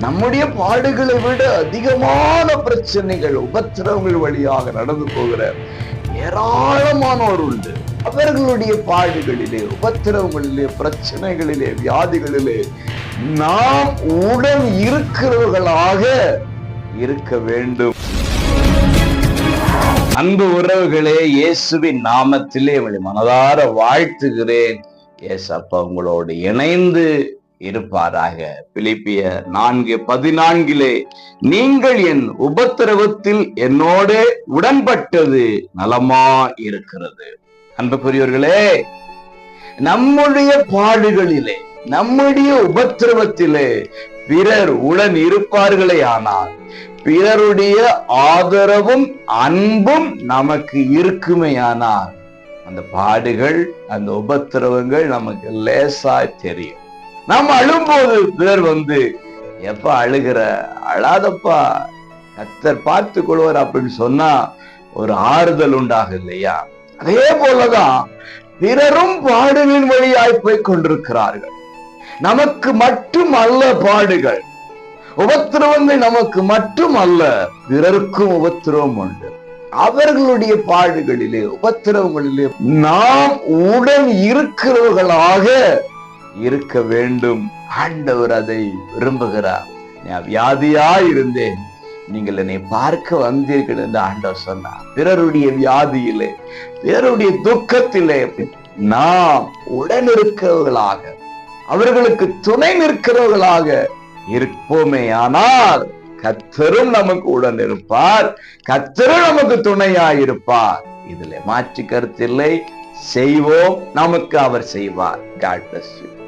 நம்முடைய பாடுகளை விட அதிகமான பிரச்சனைகள் உபத்திரவங்கள் வழியாக நடந்து போகிற ஏராளமானோர் உண்டு அவர்களுடைய பாடுகளிலே உபத்திரவங்களிலே பிரச்சனைகளிலே வியாதிகளிலே நாம் உடன் இருக்கிறவர்களாக இருக்க வேண்டும். அன்பு உறவுகளே இயேசுவின் நாமத்திலே உங்களை மனதார வாழ்த்துகிறேன். ஏசப்பா உங்களோடு இணைந்து இருப்பாராக. பிலிப்பிய நான்கு பதினான்கிலே நீங்கள் என் உபத்திரவத்தில் என்னோட உடன்பட்டது நலமா இருக்கிறது? அன்புக்குரியவர்களே நம்முடைய பாடுகளிலே நம்முடைய உபத்திரவத்திலே பிறர் உடன் இருப்பார்களே ஆனால் பிறருடைய ஆதரவும் அன்பும் நமக்கு இருக்குமேயானால் அந்த பாடுகள் அந்த உபத்திரவங்கள் நமக்கு லேசாய் தெரியும். நாம் அழும்போது பிறர் வந்து எப்ப அழுகிற? அழாதப்பா. கத்தர் பார்த்து கொள்வார் அப்படின்னு சொன்னா ஒரு ஆறுதல் உண்டாகும் இல்லையா அதே போலதான் பிறரும் பாடுகளின் வழியாய் போய் கொண்டிருக்கிறார்கள். நமக்கு மட்டும் அல்ல பாடுகள். உபத்திரவங்கள் நமக்கு மட்டும் அல்ல பிறருக்கும் உபத்திரவம் உண்டு. அவர்களுடைய பாடுகளிலே உபத்திரவங்களிலே நாம் உடன் இருக்கிறவர்களாக இருக்க வேண்டும். ஆண்டவர் அதை விரும்புகிறார். நான் வியாதியா இருந்தேன் நீங்கள் என்னை பார்க்க வந்தீர்கள் என்று ஆண்டவர் சொன்னார். பிறருடைய வியாதியிலே பிறருடைய துக்கத்திலே நாம் உடன் இருக்கிறவர்களாக அவர்களுக்கு துணை நிற்கிறவர்களாக இருப்போமே. ஆனால் கத்தரும் நமக்கு உடன் இருப்பார் கத்தரும் நமக்கு துணையாயிருப்பார். இதுல மாற்று கருத்தில்லை செய்வோம். நமக்கு அவர் செய்வார். God bless you